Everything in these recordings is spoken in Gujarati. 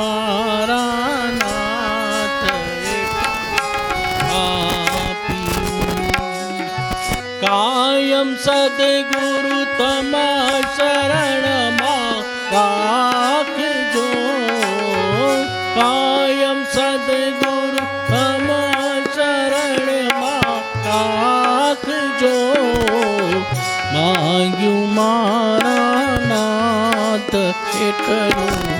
મારા નાથ કાયમ સદગુરુ તમા શરણમાં રાખજો. કાયમ સદગુરુ તમા શરણમાં રાખજો. માંગ્યું મારા નાથ એટલું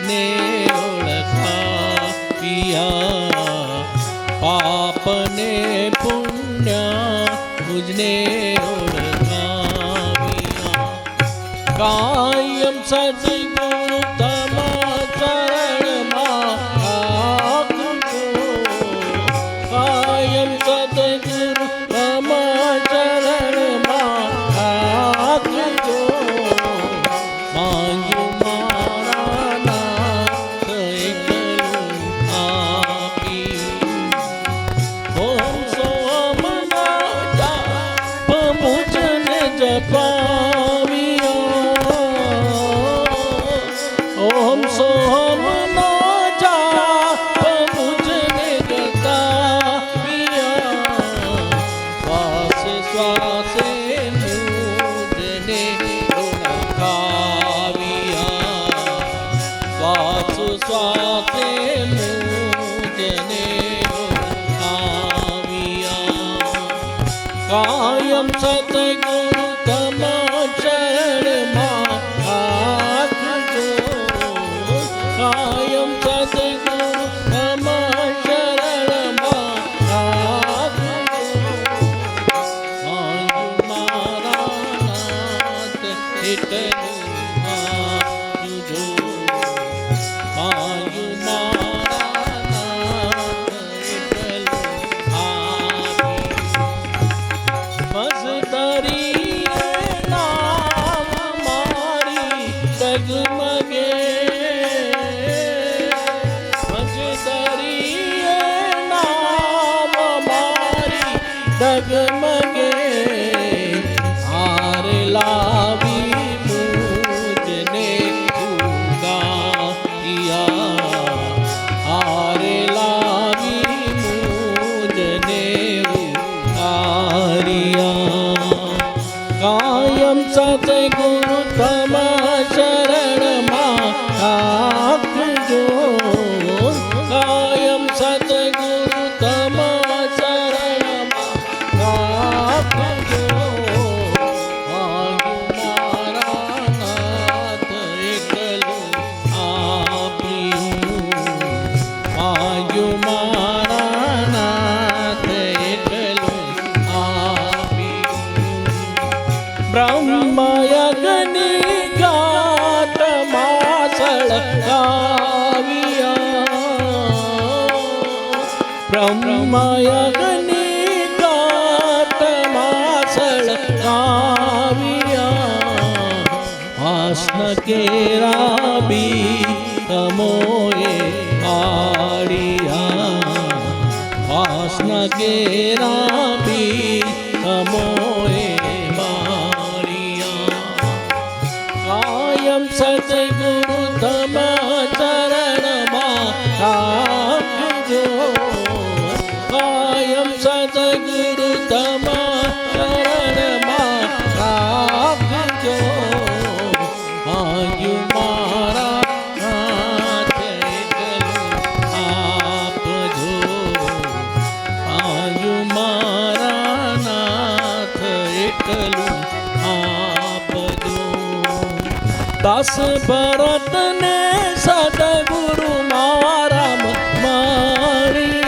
જગને ઓળખાવ્યા પાપને પુણ્ય મુજને ઓળખાવ્યા કાયમ સદૈવ कायं सतगुरुतमा મગરી નામ મારી ડગમગે બ્રહ્મયગની બ્રહ્મયગની કેરા બી તમોએ આડિયા આસન કેરા Take દાસ ભરતને સદગુરુ મારા મારી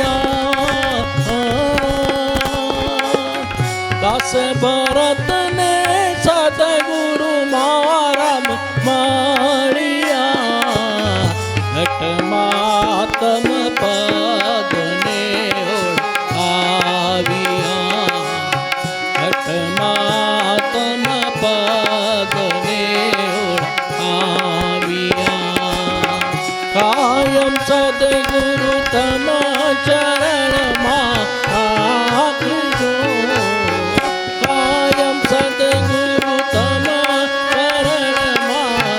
કાયમ સદગુરુ તમ ચરણમાં રાખજો કાયમ સદગુરુ તમ ચરણમાં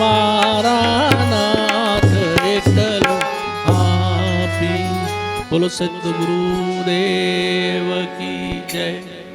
મારા બોલો સદગુરુદેવ કી જય.